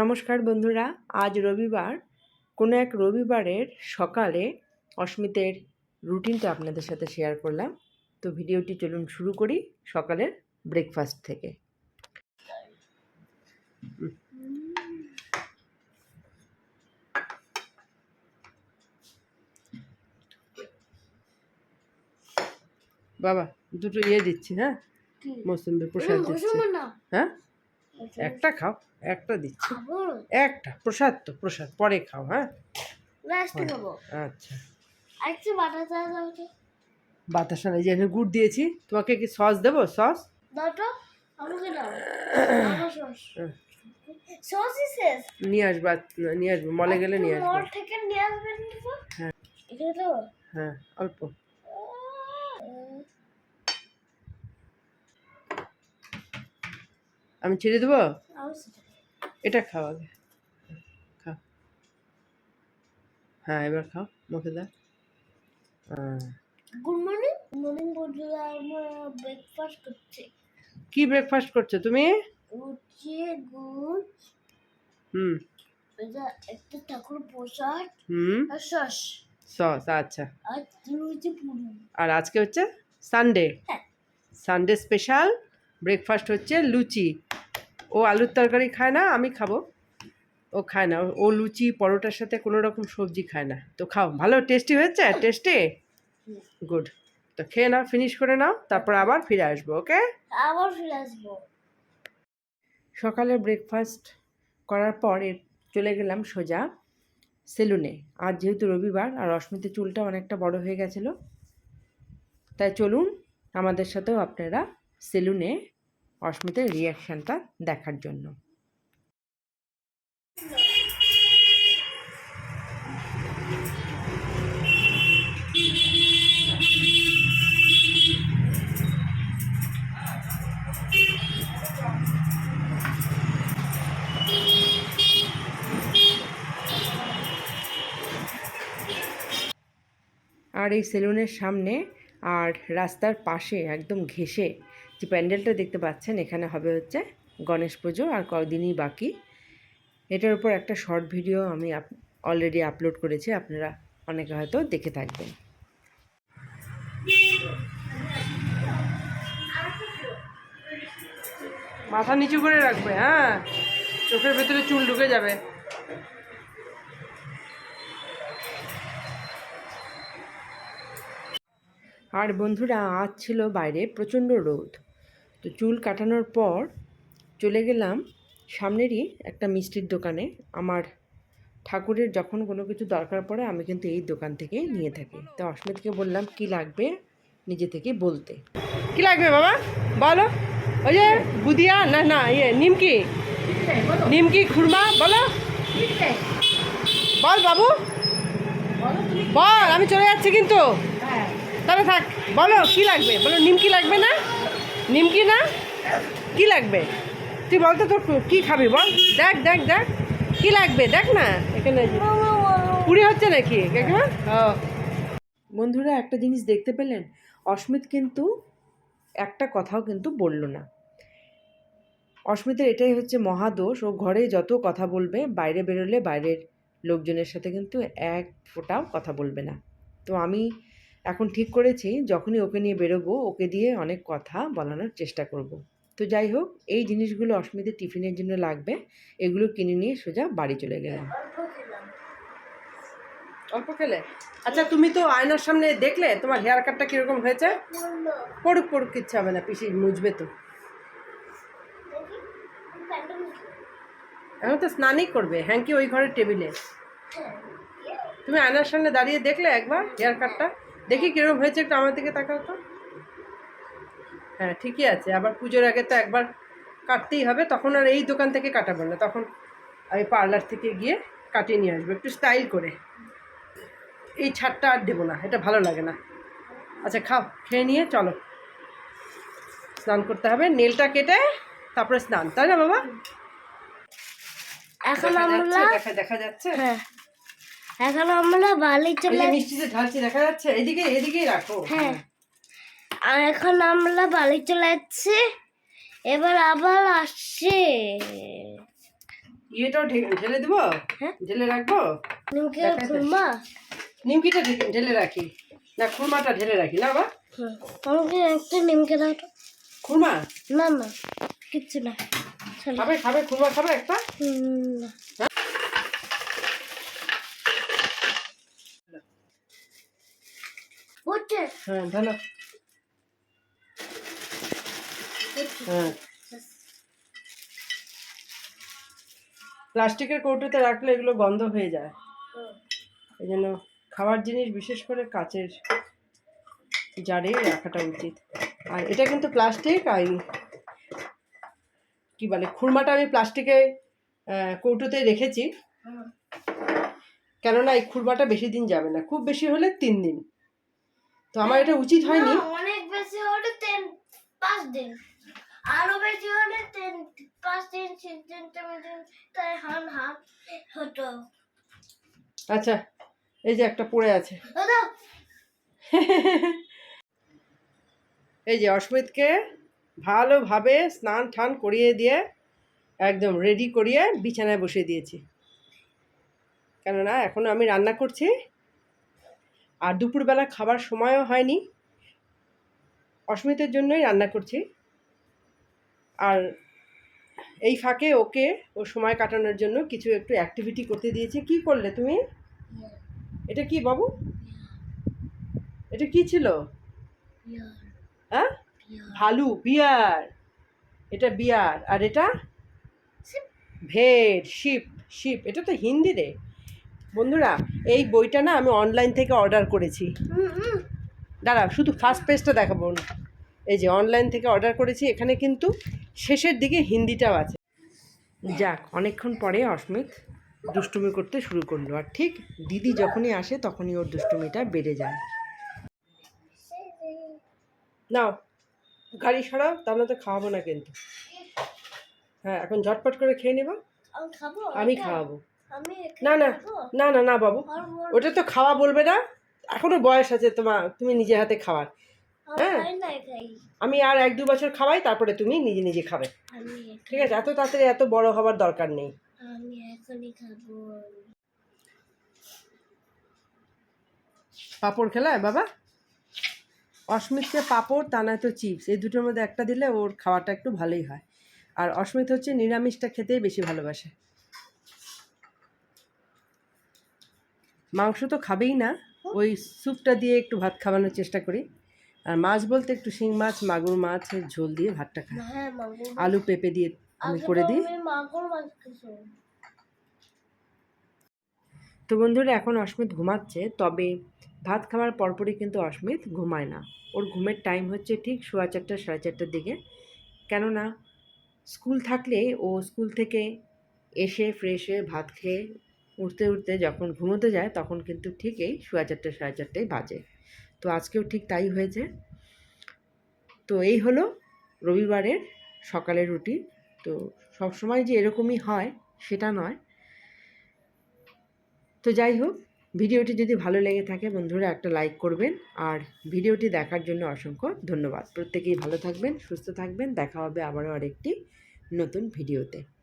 নমস্কার বন্ধুরা আজ রবিবার কোনো এক রবিবারের সকালে অস্মিতের রুটিনটা আপনাদের সাথে শেয়ার করলাম। তো ভিডিওটি চলুন শুরু করি সকালের ব্রেকফাস্ট থেকে। বাবা দুটো ইয়ে দিচ্ছি হ্যাঁ? মৌসুমি প্রসাদ দিচ্ছি। হ্যাঁ? একটা খাও একটা দিচ্ছি। একটা প্রসাদ তো প্রসাদ পরে খাও হ্যাঁ? আচ্ছা। বাতাসা এই যে এখানে গুড় দিয়েছি তোমাকে কি সস দেবো? সস? নিয়ে আসব নিয়ে আসব মলে গেলে নিয়ে আসব। হ্যাঁ। হ্যাঁ অল্প। আমি ছেড়ে দেবো? এটা খাও আগে। খাও। হ্যাঁ এবার খাও মুখে দাও। হ্যাঁ। Good morning. মর্নিং বন্ধুরা আমরা ব্রেকফাস্ট করছি। কি ব্রেকফাস্ট করছ তুমি? উঠছে গুড়। হুম। এটা একটা ঠাকুর প্রসাদ হুম। আর সস। সস আচ্ছা। আর রয়েছে পুরো। আর আজকে হচ্ছে সানডে। সানডে স্পেশাল ব্রেকফাস্ট হচ্ছে লুচি। ও আলুর তরকারি খায় না আমি খাব। ও খায় না ও লুচি পরোটার সাথে কোনো রকম সবজি খায় না। তো খাও ভালো টেস্টি হয়েছে? টেস্টি গুড তো খেয়ে নাও ফিনিশ করে নাও তারপর আবার ফিরে আসব ওকে আবার ফিরে আসব। সকালে ব্রেকফাস্ট করার পর চলে গেলাম সোজা সেলুনে আজ যেহেতু রবিবার আর অস্মিতের চুলটা অনেকটা বড় হয়ে গেছিল। তাই চলুন আমাদের সাথেও আপনারা সেলুনে অস্মিতের রিয়াকশানটা দেখার জন্য। আর এই সেলুনের সামনে আর রাস্তার পাশে একদম ঘেসে যে প্যান্ডেলটা দেখতে পাচ্ছেন এখানে হবে হচ্ছে গণেশ পুজো আর কদিনই বাকি। এটার উপর একটা শর্ট ভিডিও আমি অলরেডি আপলোড করেছি আপনারা অনেকে হয়তো দেখে থাকবেন। মাথা নিচু করে রাখবে হ্যাঁ? চোখের ভেতরে চুল ঢুকে যাবে। আর বন্ধুরা আজ ছিল বাইরে প্রচণ্ড রোদ। তো চুল কাটানোর পর চলে গেলাম সামনেরই একটা মিষ্টির দোকানে। আমার ঠাকুরের যখন কোনো কিছু দরকার পড়ে আমি কিন্তু এই দোকান থেকে নিয়ে থাকি। তো অস্মিতকে বললাম কি লাগবে? নিজে থেকে বলতে। কি লাগবে বাবা? বলো। ওই যে বুদিয়া না না ইয়ে নিমকি। নিমকি খুরমা বলো। বল বাবু। বল আমি চলে যাচ্ছি কিন্তু। তাহলে থাক। বলো কি লাগবে? বলো নিমকি লাগবে না? নিমকি না? কি লাগবে? তুই বলতো তোর কি খাবি বল? দেখ দেখ দেখ। কি লাগবে? দেখ না, এখানে। পুরি হচ্ছে নাকি? বন্ধুরা, একটা জিনিস দেখতে পেলেন? অস্মিত কিন্তু একটা কথাও কিন্তু বলল না। অস্মিতের এটাই হচ্ছে মহাদোষ ও ঘরে যত কথা বলবে, বাইরে বেরোলে বাইরের লোকজনের সাথে কিন্তু এক ফোঁটাও কথা বলবে না। তো আমি এখন ঠিক করেছি, যখনই ওকে নিয়ে বেরোবো, ওকে দিয়ে অনেক কথা বলানোর চেষ্টা করব। তো যাই হোক, এই জিনিসগুলো অস্মিতের টিফিনের জন্য লাগবে, এগুলো কিনে নিয়ে সোজা বাড়ি চলে গেলাম। অল্প খেলে? আচ্ছা তুমি তো আয়নার সামনে দেখলে, তোমার হেয়ার কাটটা কীরকম হয়েছে? পড়ুক পড়ুক কিচ্ছু হবে না, পিসি মুছবে তো। এখন তো স্নানই করবে হ্যাঙ্কি ওই ঘরের টেবিলে? তুমি আয়নার সামনে দাঁড়িয়ে দেখলে একবার হেয়ার কাটটা দেখি কীরকম হয়েছে একটু আমার দিকে তাকাও তো। হ্যাঁ ঠিকই আছে আবার পুজোর আগে তো একবার কাটতেই হবে তখন আর এই দোকান থেকে কাটাবো না তখন আমি পার্লার থেকে গিয়ে কাটিয়ে নিয়ে আসব একটু স্টাইল করে। এই ছাড়টা আর দেবো না এটা ভালো লাগে না। আচ্ছা খাও খেয়ে নিয়ে চলো। স্নান করতে হবে নেলটা কেটে তারপরে স্নান তাই না বাবা? এখন আমরা দেখা দেখা যাচ্ছে? হ্যাঁ। এখন আমরা বালি চলে মিষ্টিতে ঢালছি দেখা যাচ্ছে? এদিকে এদিকেই রাখো। হ্যাঁ। আর এখন আমরা বাড়ি চলে যাচ্ছি। এবার আবার আসছে। ইয়েটাও ঢেলে দেবো? হ্যাঁ। ঢেলে রাখব? নিমকে। খুলমা নিমকিটা ঢেলে রাখি। না খুরমাটা ঢেলে রাখি। না বা? আমাকে একটা নিমকে দাও তো। খুরমা? না না। কিচ্ছু না। খাবে খাবে? খুরমা খাবে একটা? হুম, না। হচ্ছে? হ্যাঁ ঢালো হ্যাঁ। প্লাস্টিকের কৌটোতে রাখলে এগুলো গন্ধ হয়ে যায়। এই জন্য খাবার জিনিস বিশেষ করে কাচের জারেই রাখাটা উচিত। আর এটা কিন্তু প্লাস্টিক আর কি বলে খুরমাটা আমি প্লাস্টিকে কৌটোতে রেখেছি। কেননা এই খুরমাটা বেশি দিন যাবে না খুব বেশি হলে তিন দিন। তো আমার এটা উচিত হয়নি। অনেক বেশি হলে তিন পাঁচ দিন। আরও বেশি হলে তিন পাঁচ দিন ছয় দিন তিন দিন তাই হান হান হতো। আচ্ছা এই যে একটা পড়ে আছে। এই যে অস্মিতকে ভালোভাবে স্নান টান করিয়ে দিয়ে একদম রেডি করিয়ে বিছানায় বসিয়ে দিয়েছি। কেননা এখনও আমি রান্না করছি। আর দুপুরবেলা খাবার সময়ও হয়নি। অস্মিতের জন্যই রান্না করছি। আর এই ফাঁকে ওকে ও সময় কাটানোর জন্য কিছু একটু অ্যাক্টিভিটি করতে দিয়েছি। কি করলে তুমি? এটা কি বাবু? এটা কি ছিল? হ্যাঁ? ভালু বিয়ার এটা বিয়ার। আর এটা? ভেড় শিপ শিপ। এটা তো হিন্দি রে। বন্ধুরা এই বইটা না আমি অনলাইন থেকে অর্ডার করেছি। দাঁড়া শুধু ফার্স্ট পেজটা দেখাবো। না এই যে অনলাইন থেকে অর্ডার করেছি এখানে কিন্তু শেষের দিকে হিন্দিটাও আছে। যাক অনেকক্ষণ পরে অস্মিত দুষ্টুমি করতে শুরু করল। আর ঠিক দিদি যখনই আসে তখনই ওর দুষ্টুমিটা বেড়ে যায়। নাও গাড়ি সরাও তাহলে তো খাওয়াবো না কিন্তু। হ্যাঁ এখন ঝটপট করে খেয়ে নেব। আমি আমি খাওয়াবো। না না না না না বাবু। ওটা তো খাওয়া বলবে না। এখনও বয়স আছে তোমার তুমি নিজে হাতে খাওয়ার। হ্যাঁ। আমি আর এক দু বছর খাওয়াই তারপরে তুমি নিজে নিজে খাবে। ঠিক আছে এত তাড়াতাড়ি এত বড় হবার দরকার নেই। পাপড় খেলায় বাবা? অস্মিতকে পাঁপড় তা নয়তো চিপস। এই দুটোর মধ্যে একটা দিলে ওর খাওয়াটা একটু ভালোই হয়। আর অস্মিত হচ্ছে নিরামিষটা খেতেই বেশি ভালোবাসে। মাংস তো খাবেই না। ওই স্যুপটা দিয়ে একটু ভাত খাওয়ানোর চেষ্টা করি। আর মাছ বলতে একটু শিং মাছ মাগুর মাছের ঝোল দিয়ে ভাতটা খাই। হ্যাঁ আলু পেঁপে দিয়ে আমি করে দিই। তো বন্ধুরা এখন অস্মিত ঘুমাচ্ছে তবে ভাত খাওয়ার পরপরই কিন্তু অস্মিত ঘুমায় না। ওর ঘুমের টাইম হচ্ছে ঠিক সোয়া চারটা সাড়ে চারটার দিকে। কেননা স্কুল থাকলে ও স্কুল থেকে এসে ফ্রেশ হয়ে ভাত খেয়ে উঠতে উঠতে যখন ঘুমোতে যায় তখন কিন্তু ঠিক এই সোয়া চারটে, সাড়ে চারটেই বাজে। তো আজকেও ঠিক তাই হয়েছে। তো এই হলো রবিবারের সকালের রুটিন। তো সবসময় যে এরকমই হয় সেটা নয়। তো যাই হোক, ভিডিওটি যদি ভালো লেগে থাকে বন্ধুরা একটা লাইক করবেন আর ভিডিওটি দেখার জন্য অসংখ্য ধন্যবাদ। প্রত্যেকেই ভালো থাকবেন, সুস্থ থাকবেন। দেখা হবে আবারও আরেকটি নতুন ভিডিওতে।